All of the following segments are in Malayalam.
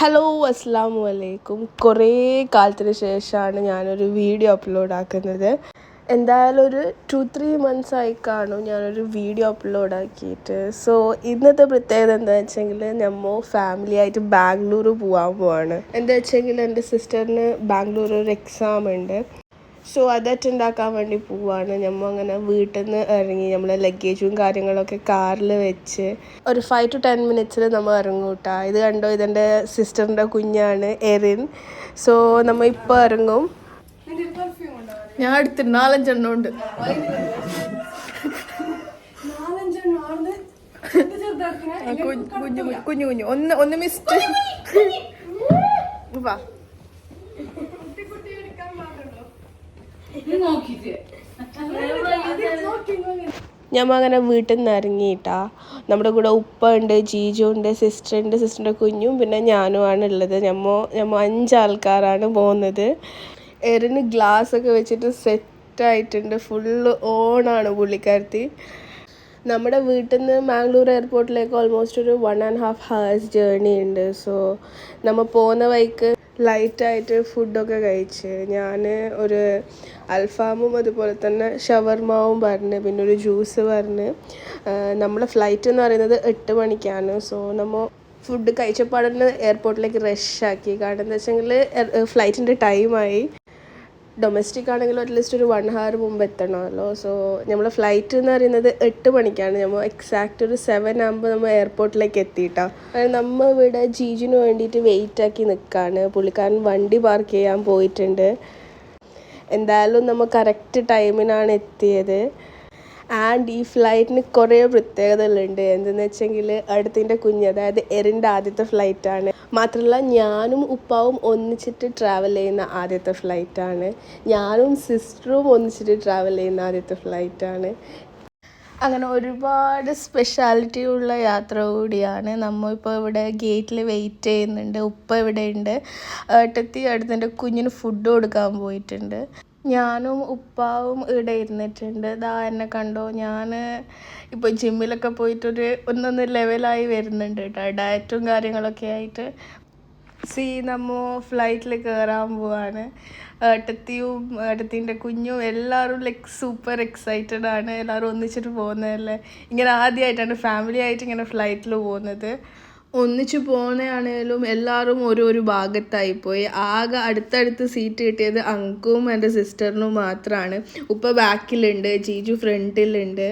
ഹലോ അസ്സാം വലൈക്കും കുറേ കാലത്തിന് ശേഷമാണ് ഞാനൊരു വീഡിയോ അപ്ലോഡ് ആക്കുന്നത്. എന്തായാലും ഒരു ടു ത്രീ മന്ത്സ് ആയി കാണും ഞാനൊരു വീഡിയോ അപ്ലോഡ് ആക്കിയിട്ട്. സോ ഇന്നത്തെ പ്രത്യേകത എന്താ വെച്ചെങ്കിൽ നമ്മൾ ഫാമിലി ആയിട്ട് ബാംഗ്ലൂർ പോകാൻ പോവാണ്. എന്താ വെച്ചെങ്കിൽ എന്റെ സിസ്റ്ററിന് ബാംഗ്ലൂർ ഒരു എക്സാം ഉണ്ട്. സോ അത് അറ്റൻഡ് ആക്കാൻ വേണ്ടി പോവാണ്. നമ്മൾ അങ്ങനെ വീട്ടിൽ നിന്ന് ഇറങ്ങി നമ്മളെ ലഗേജും കാര്യങ്ങളൊക്കെ കാറിൽ വെച്ച് ഒരു ഫൈവ് ടു ടെൻ മിനിറ്റ്സിൽ നമ്മൾ ഇറങ്ങും കേട്ടോ ഇത് കണ്ടോ? ഇതെന്റെ സിസ്റ്ററിന്റെ കുഞ്ഞാണ് എറിൻ. സോ നമ്മൾ ഇപ്പോൾ ഇറങ്ങും ഞാൻ എടുത്തിട്ട് നാലഞ്ചെണ്ണം ഉണ്ട്. കുഞ്ഞു കുഞ്ഞു ഒന്ന് ഒന്ന് മിസ്റ്റ് വാ ഞമ്മ അങ്ങനെ വീട്ടിൽ നിന്ന് ഇറങ്ങിയിട്ടാ. നമ്മുടെ കൂടെ ഉപ്പ ഉണ്ട് ജീജു ഉണ്ട് സിസ്റ്റർ ഉണ്ട് സിസ്റ്ററിന്റെ കുഞ്ഞും പിന്നെ ഞാനുമാണ് ഉള്ളത്. ഞമ്മ ഞമ്മ അഞ്ചാൾക്കാരാണ് പോകുന്നത്. എറിന് ഗ്ലാസ് ഒക്കെ വെച്ചിട്ട് സെറ്റായിട്ടുണ്ട് ഫുള്ള് ഓണാണ് പുള്ളിക്കാരത്തി. നമ്മുടെ വീട്ടിൽ നിന്ന് മാംഗ്ലൂർ എയർപോർട്ടിലേക്ക് ഓൾമോസ്റ്റ് ഒരു one and half hours journey ഉണ്ട്. സോ നമ്മൾ പോകുന്ന വഴിക്ക് ലൈറ്റായിട്ട് ഫുഡൊക്കെ കഴിച്ച് ഞാൻ ഒരു അൽഫാമും അതുപോലെ തന്നെ ഷവർമാവും പറഞ്ഞ് പിന്നെ ഒരു ജ്യൂസ് പറഞ്ഞ്. നമ്മളെ ഫ്ലൈറ്റ് എന്ന് പറയുന്നത് എട്ട് മണിക്കാണ്. സോ നമ്മൾ ഫുഡ് കഴിച്ചപ്പാടന്നെ എയർപോർട്ടിലേക്ക് റഷ് ആക്കി. കാരണം എന്താ വെച്ചെങ്കിൽ ഫ്ലൈറ്റിന്റെ ടൈമായി ഡൊമസ്റ്റിക് ആണെങ്കിലും അറ്റ്ലീസ്റ്റ് ഒരു വൺ ഹവർ മുമ്പ് എത്തണമല്ലോ. സോ നമ്മൾ ഫ്ലൈറ്റ് എന്ന് പറയുന്നത് എട്ട് മണിക്കാണ്. നമ്മൾ എക്സാക്റ്റ് ഒരു സെവൻ ആകുമ്പോൾ നമ്മൾ എയർപോർട്ടിലേക്ക് എത്തിയിട്ടാ. നമ്മൾ ഇവിടെ ജീജിന് വേണ്ടിയിട്ട് വെയിറ്റ് ആക്കി നിൽക്കുകയാണ് പുള്ളിക്കാരൻ വണ്ടി പാർക്ക് ചെയ്യാൻ പോയിട്ടുണ്ട്. എന്തായാലും നമ്മൾ കറക്റ്റ് ടൈമിനാണ് എത്തിയത്. ആൻഡ് ഈ ഫ്ലൈറ്റിന് കുറേ പ്രത്യേകതകളുണ്ട്. എന്തെന്ന് വെച്ചെങ്കിൽ അടുത്തിന്റെ കുഞ്ഞ് അതായത് എറിന്റെ ആദ്യത്തെ ഫ്ലൈറ്റാണ് മാത്രമല്ല ഞാനും ഉപ്പാവും ഒന്നിച്ചിട്ട് ട്രാവൽ ചെയ്യുന്ന ആദ്യത്തെ ഫ്ലൈറ്റാണ് ഞാനും സിസ്റ്ററും ഒന്നിച്ചിട്ട് ട്രാവൽ ചെയ്യുന്ന ആദ്യത്തെ ഫ്ലൈറ്റാണ് അങ്ങനെ ഒരുപാട് സ്പെഷ്യാലിറ്റി ഉള്ള യാത്ര കൂടിയാണ്. നമ്മൾ ഇപ്പോൾ ഇവിടെ ഗേറ്റിൽ വെയിറ്റ് ചെയ്യുന്നുണ്ട്. ഉപ്പ ഇവിടെ ഉണ്ട് ഏട്ടത്തി അടുത്തിന്റെ കുഞ്ഞിന് ഫുഡ് കൊടുക്കാൻ പോയിട്ടുണ്ട്. ഞാനും ഉപ്പാവും ഇവിടെ ഇരുന്നിട്ടുണ്ട്. ദാ എന്നെ കണ്ടോ? ഞാൻ ഇപ്പോൾ ജിമ്മിലൊക്കെ പോയിട്ടൊരു ഒന്നൊന്ന് ലെവലായി വരുന്നുണ്ട് കേട്ടോ ഡയറ്റും കാര്യങ്ങളൊക്കെ ആയിട്ട്. സി നമ്മ ഫ്ലൈറ്റിൽ കയറാൻ പോവാണ്. ഏട്ടത്തിയും ഏട്ടത്തിന്റെ കുഞ്ഞും എല്ലാവരും ലൈക്ക് സൂപ്പർ എക്സൈറ്റഡ് ആണ്. എല്ലാവരും ഒന്നിച്ചിട്ട് പോകുന്നതല്ലേ? ഇങ്ങനെ ആദ്യമായിട്ടാണ് ഫാമിലി ആയിട്ട് ഇങ്ങനെ ഫ്ലൈറ്റിൽ പോകുന്നത്. ഒന്നിച്ച് പോകുന്നതാണേലും എല്ലാവരും ഒരു ഒരു ഭാഗത്തായി പോയി ആകെ അടുത്തടുത്ത് സീറ്റ് കിട്ടിയത് അങ്കും എന്റെ സിസ്റ്ററിനും മാത്രമാണ് ഉപ്പ ബാക്കിലുണ്ട് ജീജു ഫ്രണ്ടിലുണ്ട്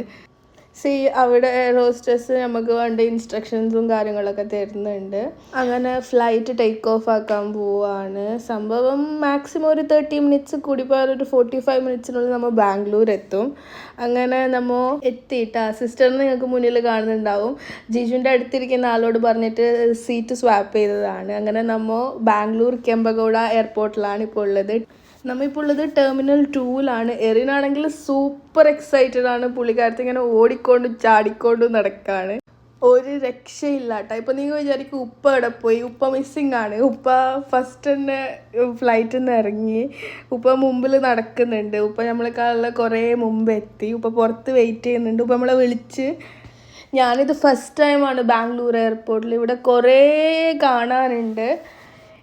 സി അവിടെ ഹോസ്റ്റസ് നമുക്ക് വേണ്ട ഇൻസ്ട്രക്ഷൻസും കാര്യങ്ങളൊക്കെ തരുന്നുണ്ട്. അങ്ങനെ ഫ്ലൈറ്റ് ടേക്ക് ഓഫ് ആക്കാൻ പോവാണ്. സംഭവം മാക്സിമം ഒരു തേർട്ടി മിനിറ്റ്സ് കൂടി പോയാൽ ഒരു ഫോർട്ടി ഫൈവ് മിനിറ്റ്സിനുള്ളിൽ നമ്മൾ ബാംഗ്ലൂർ എത്തും അങ്ങനെ നമ്മൾ എത്തിയിട്ട് സിസ്റ്റർ നിങ്ങൾക്ക് മുന്നിൽ കാണുന്നുണ്ടാവും. ജിജുവിന്റെ അടുത്തിരിക്കുന്ന ആളോട് പറഞ്ഞിട്ട് സീറ്റ് സ്വാപ്പ് ചെയ്തതാണ്. അങ്ങനെ നമ്മൾ ബാംഗ്ലൂർ കെമ്പഗൗഡ എയർപോർട്ടിലാണ് ഇപ്പോൾ ഉള്ളത്. നമ്മളിപ്പോൾ ഉള്ളത് ടെർമിനൽ ടൂവിലാണ് എറിനാണെങ്കിൽ സൂപ്പർ എക്സൈറ്റഡ് ആണ്. പുള്ളിക്കാരത്തി ഇങ്ങനെ ഓടിക്കൊണ്ടും ചാടിക്കൊണ്ടും നടക്കാണ്. ഒരു രക്ഷയില്ല കേട്ടോ ഇപ്പം നിങ്ങൾ വിചാരിക്കും ഉപ്പ ഇവിടെ പോയി? ഉപ്പ മിസ്സിങ് ആണ്. ഉപ്പ ഫസ്റ്റ് തന്നെ ഫ്ലൈറ്റിൽ നിന്ന് ഇറങ്ങി. ഉപ്പ മുമ്പിൽ നടക്കുന്നുണ്ട്. ഉപ്പ നമ്മളെക്കാളുള്ള കുറേ മുമ്പ് എത്തി. ഉപ്പ പുറത്ത് വെയിറ്റ് ചെയ്യുന്നുണ്ട്. ഉപ്പ നമ്മളെ വിളിച്ച് ഞാനിത് ഫസ്റ്റ് ടൈമാണ് ബാംഗ്ലൂർ എയർപോർട്ടിൽ ഇവിടെ കുറേ കാണാനുണ്ട്.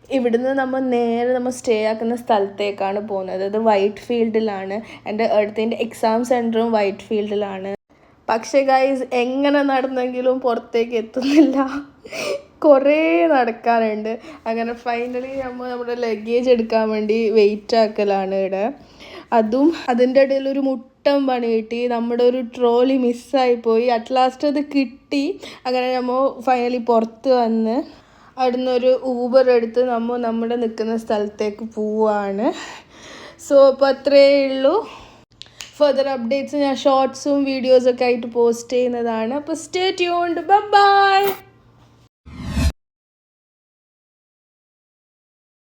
ഇവിടുന്ന് നമ്മൾ നേരെ നമ്മൾ സ്റ്റേ ആക്കുന്ന സ്ഥലത്തേക്കാണ് പോകുന്നത്. അത് വൈറ്റ് ഫീൽഡിലാണ് എന്റെ അടുത്തതിന്റെ എക്സാം സെന്ററും വൈറ്റ് ഫീൽഡിലാണ് പക്ഷേ ഗൈസ് എങ്ങനെ നടന്നെങ്കിലും പുറത്തേക്ക് എത്തുന്നില്ല. കുറേ നടക്കാനുണ്ട്. അങ്ങനെ ഫൈനലി നമ്മൾ നമ്മുടെ ലഗേജ് എടുക്കാൻ വേണ്ടി വെയിറ്റ് ആക്കലാണ് ഇവിടെ. അതും അതിന്റെ ഇടയിൽ ഒരു മുട്ടം പണി കിട്ടി. നമ്മുടെ ഒരു ട്രോളി മിസ്സായി പോയി. അറ്റ് ലാസ്റ്റ് അത് കിട്ടി. അങ്ങനെ നമ്മൾ ഫൈനലി പുറത്ത് വന്ന് അവിടുന്ന് ഒരു ഊബർ എടുത്ത് നമ്മൾ നമ്മുടെ നിൽക്കുന്ന സ്ഥലത്തേക്ക് പോവാണ്. സോ അപ്പോൾ അത്രയേ ഉള്ളൂ. ഫർദർ അപ്ഡേറ്റ്സ് ഞാൻ ഷോർട്സും വീഡിയോസൊക്കെ ആയിട്ട് പോസ്റ്റ് ചെയ്യുന്നതാണ്. അപ്പോൾ സ്റ്റേ ട്യൂൺഡ് ബൈ